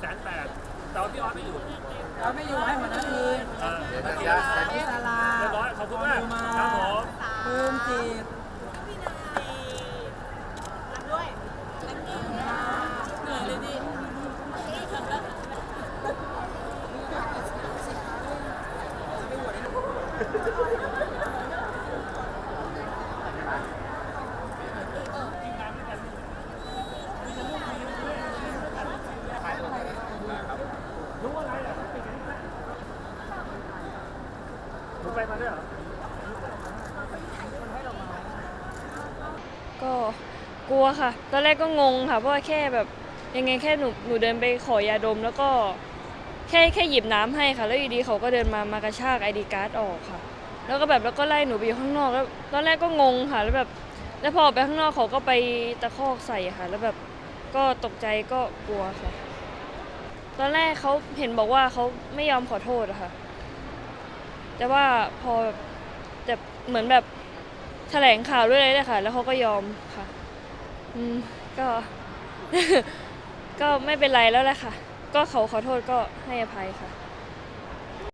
แสนแปดแต่ว่าพี่ออสไม่อยู่เราไม่อยู่ให้หมดหน้าทีเลยเดี๋ยวจะย้ายไป พี่ตาลาเรียบร้อยขอบคุณมากครับผม ปื้มจิต รู้ไปมาด้วยเหรอก็กลัวค่ะ ตอนแรกก็งงค่ะ เพราะว่าแค่แบบยังไงแค่หนูหนูเดินไปขอยาดม แล้วก็แค่แค่หยิบน้ำให้ค่ะ แล้วอยู่ดีเขาก็เดินมามากระชากไอดีการ์ดออกค่ะ แล้วก็แบบแล้วก็ไล่หนูไปอยู่ข้างนอกแล้วตอนแรกก็งงค่ะ แล้วแบบแล้วพอออกไปข้างนอกเขาก็ไปตะคอกใส่ค่ะ แล้วแบบก็ตกใจก็กลัวค่ะ ตอนแรกเขาเห็นบอกว่าเขาไม่ยอมขอโทษอะค่ะ แต่ว่าพอแบบเหมือนแบบแถลงข่าวด้วยเลยเลยค่ะ แล้วเขาก็ยอมค่ะ อืมก็ ก็ไม่เป็นไรแล้วแหละค่ะ ก็เขาขอโทษก็ให้อภัยค่ะ